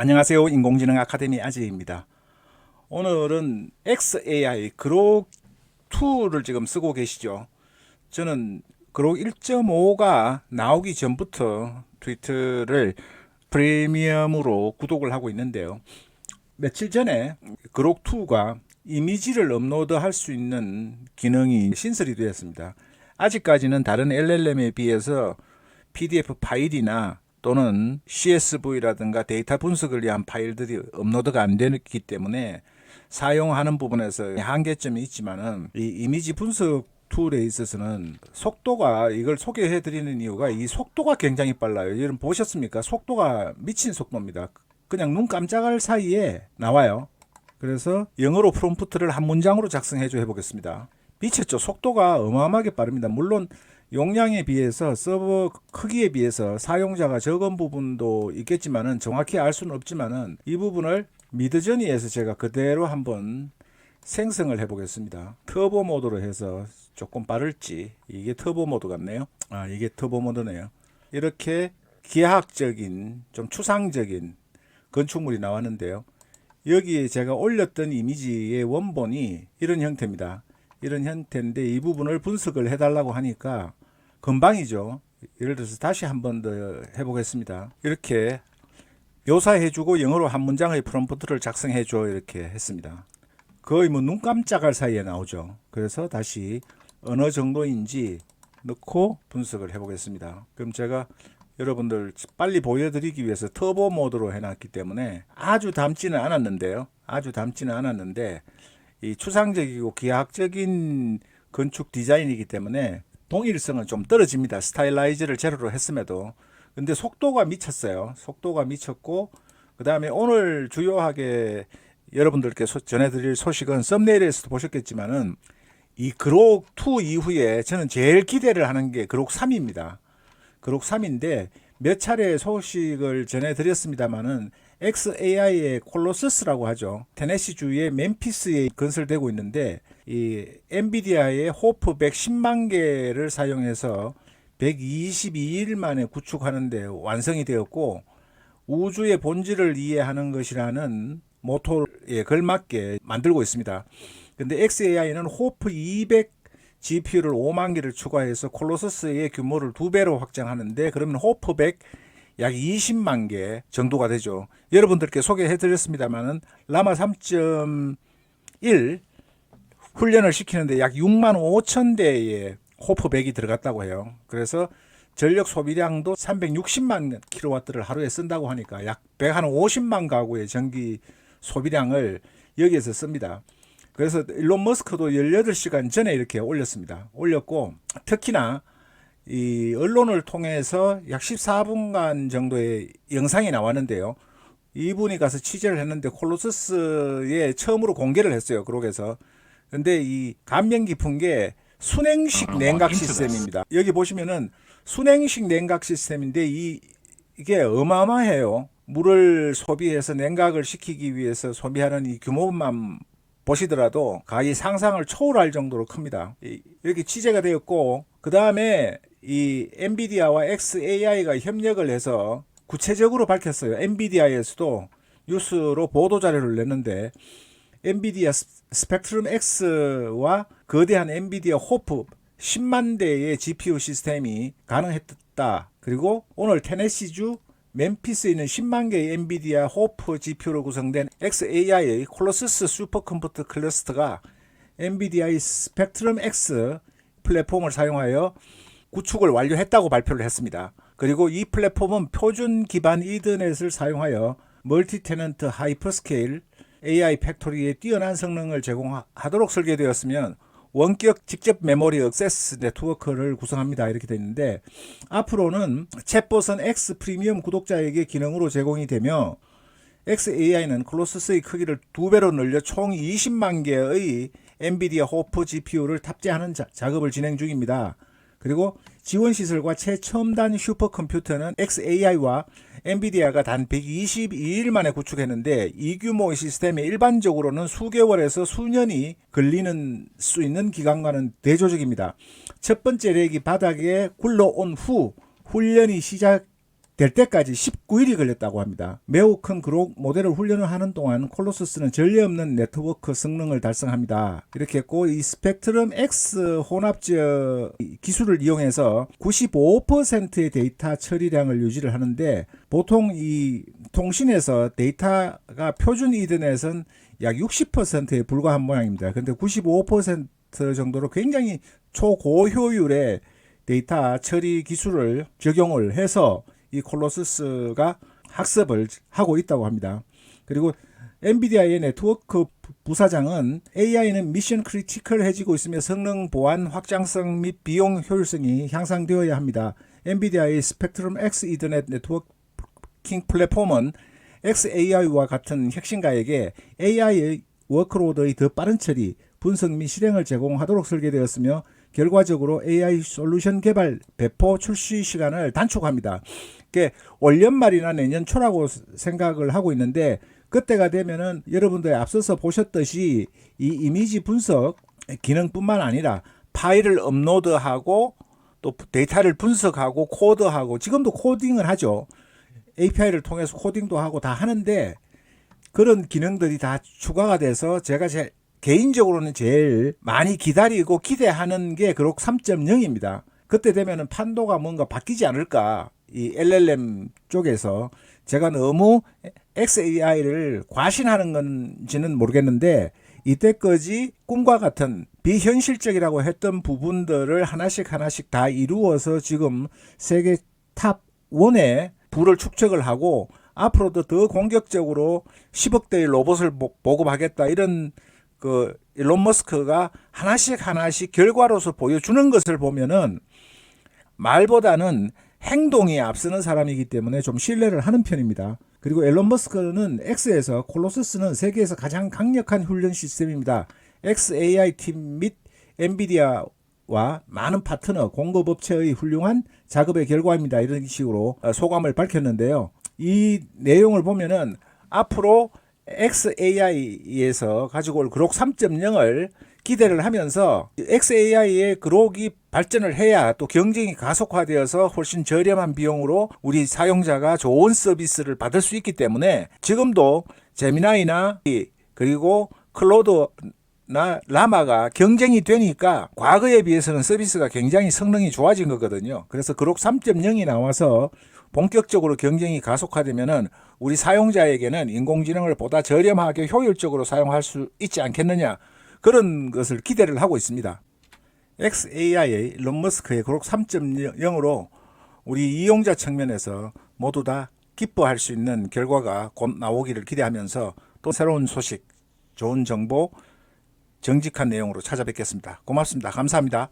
안녕하세요. 인공지능 아카데미 아재입니다. 오늘은 XAI 그록 2를 지금 쓰고 계시죠. 저는 그록 1.5가 나오기 전부터 트위터를 프리미엄으로 구독을 하고 있는데요. 며칠 전에 그록 2가 이미지를 업로드할 수 있는 기능이 신설이 되었습니다. 아직까지는 다른 LLM에 비해서 PDF 파일이나 또는 CSV라든가 데이터 분석을 위한 파일들이 업로드가 안 되기 때문에 사용하는 부분에서 한계점이 있지만은 이 이미지 분석 툴에 있어서는 속도가 이걸 소개해 드리는 이유가 이 속도가 굉장히 빨라요. 여러분 보셨습니까? 속도가 미친 속도입니다. 그냥 눈 깜짝할 사이에 나와요. 그래서 영어로 프롬프트를 한 문장으로 작성해 줘 해보겠습니다. 미쳤죠. 속도가 어마어마하게 빠릅니다. 물론 용량에 비해서 서버 크기에 비해서 사용자가 적은 부분도 있겠지만은 정확히 알 수는 없지만은 이 부분을 미드저니에서 제가 그대로 한번 생성을 해보겠습니다. 터보 모드로 해서 조금 빠를지 이게 터보 모드 같네요. 아 이게 터보 모드네요. 이렇게 기하학적인 좀 추상적인 건축물이 나왔는데요. 여기에 제가 올렸던 이미지의 원본이 이런 형태입니다. 이런 형태인데 이 부분을 분석을 해달라고 하니까 금방이죠. 예를 들어서 다시 한 번 더 해보겠습니다. 이렇게 묘사해주고 영어로 한 문장의 프롬프트를 작성해줘 이렇게 했습니다. 거의 뭐 눈 깜짝할 사이에 나오죠. 그래서 다시 어느 정도인지 넣고 분석을 해보겠습니다. 그럼 제가 여러분들 빨리 보여드리기 위해서 터보 모드로 해놨기 때문에 아주 담지는 않았는데요. 아주 담지는 않았는데 이 추상적이고 기하학적인 건축 디자인이기 때문에 동일성은 좀 떨어집니다. 스타일라이즈를 제로로 했음에도. 근데 속도가 미쳤어요. 속도가 미쳤고, 그 다음에 오늘 주요하게 여러분들께 소- 전해드릴 소식은 썸네일에서도 보셨겠지만은 이 그록 2 이후에 저는 제일 기대를 하는 게 그록 3입니다. 그록 3인데 몇 차례 소식을 전해드렸습니다만은 XAI의 콜로서스라고 하죠. 테네시 주의 멤피스에 건설되고 있는데 이 엔비디아의 호프 110만 개를 사용해서 122일 만에 구축하는데 완성이 되었고 우주의 본질을 이해하는 것이라는 모토에 걸맞게 만들고 있습니다. 근데 XAI는 호프 200 GPU를 5만 개를 추가해서 콜로서스의 규모를 두 배로 확장하는데 그러면 호프 100 약 20만 개 정도가 되죠. 여러분들께 소개해 드렸습니다만은 라마 3.1 훈련을 시키는데 약 6만 5천 대의 호프 100이 들어갔다고 해요. 그래서 전력 소비량도 360만 킬로와트를 하루에 쓴다고 하니까 약 150만 가구의 전기 소비량을 여기에서 씁니다. 그래서 일론 머스크도 18시간 전에 이렇게 올렸습니다. 올렸고 특히나 이 언론을 통해서 약 14분간 정도의 영상이 나왔는데요. 이분이 가서 취재를 했는데 콜로서스에 처음으로 공개를 했어요. 그러게서. 근데 이 감명 깊은 게 순행식 냉각 시스템입니다. 여기 보시면은 순행식 냉각 시스템인데 이 이게 어마어마해요. 물을 소비해서 냉각을 시키기 위해서 소비하는 이 규모만 보시더라도 가히 상상을 초월할 정도로 큽니다. 이- 이렇게 취재가 되었고 그 다음에 이 엔비디아와 XAI가 협력을 해서 구체적으로 밝혔어요. 엔비디아에서도 뉴스로 보도 자료를 냈는데 엔비디아 스- 스펙트럼 X와 거대한 엔비디아 호프 10만 대의 GPU 시스템이 가능했다. 그리고 오늘 테네시주 멤피스에 있는 10만 개의 엔비디아 호프 GPU로 구성된 XAI의 콜로서스 슈퍼컴퓨터 클러스터가 엔비디아의 스펙트럼 X 플랫폼을 사용하여 구축을 완료했다고 발표를 했습니다. 그리고 이 플랫폼은 표준 기반 이더넷을 사용하여 멀티 테넌트 하이퍼스케일 AI 팩토리에 뛰어난 성능을 제공하도록 설계되었으면 원격 직접 메모리 액세스 네트워크를 구성합니다. 이렇게 되어 있는데 앞으로는 챗봇은 X 프리미엄 구독자에게 기능으로 제공이 되며 XAI는 클로스스의 크기를 두 배로 늘려 총 20만 개의 엔비디아 호프 GPU를 탑재하는 자- 작업을 진행 중입니다. 그리고 지원 시설과 최첨단 슈퍼컴퓨터는 XAI와 엔비디아가 단 122일 만에 구축했는데 이 규모의 시스템이 일반적으로는 수개월에서 수년이 걸리는 수 있는 기간과는 대조적입니다. 첫 번째 렉이 바닥에 굴러온 후 훈련이 시작 될 때까지 19일이 걸렸다고 합니다. 매우 큰 그룹 모델을 훈련을 하는 동안 콜로서스는 전례 없는 네트워크 성능을 달성합니다. 이렇게 했고 이 스펙트럼 X 혼합적 기술을 이용해서 95%의 데이터 처리량을 유지를 하는데 보통 이 통신에서 데이터가 표준 이더넷은 약 60%에 불과한 모양입니다. 근데 95% 정도로 굉장히 초고효율의 데이터 처리 기술을 적용을 해서 이 콜로스스가 학습을 하고 있다고 합니다. 그리고 엔비디아의 네트워크 부사장은 AI는 미션 크리티컬해지고 있으며 성능 보안 확장성 및 비용 효율성이 향상되어야 합니다. 엔비디아의 스펙트럼 X 이더넷 네트워킹 플랫폼은 XAI와 같은 혁신가에게 AI의 워크로드의 더 빠른 처리, 분석 및 실행을 제공하도록 설계되었으며 결과적으로 AI 솔루션 개발, 배포, 출시 시간을 단축합니다. 그게 올 연말이나 내년 초라고 생각을 하고 있는데 그때가 되면은 여러분들 앞서서 보셨듯이 이 이미지 분석 기능뿐만 아니라 파일을 업로드하고 또 데이터를 분석하고 코드하고 지금도 코딩을 하죠. API를 통해서 코딩도 하고 다 하는데 그런 기능들이 다 추가가 돼서 제가 제 개인적으로는 제일 많이 기다리고 기대하는 게 그록 3.0입니다. 그때 되면은 판도가 뭔가 바뀌지 않을까. 이 LLM 쪽에서 제가 너무 XAI를 과신하는 건지는 모르겠는데 이때까지 꿈과 같은 비현실적이라고 했던 부분들을 하나씩 하나씩 다 이루어서 지금 세계 탑 1에 부를 축적을 하고 앞으로도 더 공격적으로 10억대의 로봇을 보- 보급하겠다 이런 그 일론 머스크가 하나씩 하나씩 결과로서 보여주는 것을 보면은 말보다는 행동이 앞서는 사람이기 때문에 좀 신뢰를 하는 편입니다. 그리고 앨런 머스크는 X에서 콜로서스는 세계에서 가장 강력한 훈련 시스템입니다. XAI 팀 및 엔비디아 와 많은 파트너, 공급업체의 훌륭한 작업의 결과입니다. 이런 식으로 어, 소감을 밝혔는데요. 이 내용을 보면은 앞으로 XAI에서 가지고 올 그록 3.0을 기대를 하면서 XAI의 그록이 발전을 해야 또 경쟁이 가속화되어서 훨씬 저렴한 비용으로 우리 사용자가 좋은 서비스를 받을 수 있기 때문에 지금도 제미나이나 그리고 클로드나 라마가 경쟁이 되니까 과거에 비해서는 서비스가 굉장히 성능이 좋아진 거거든요. 그래서 그록 3.0이 나와서 본격적으로 경쟁이 가속화되면은 우리 사용자에게는 인공지능을 보다 저렴하게 효율적으로 사용할 수 있지 않겠느냐 그런 것을 기대를 하고 있습니다. XAI의 일론 머스크의 그록 3.0으로 우리 이용자 측면에서 모두 다 기뻐할 수 있는 결과가 곧 나오기를 기대하면서 또 새로운 소식, 좋은 정보, 정직한 내용으로 찾아뵙겠습니다. 고맙습니다. 감사합니다.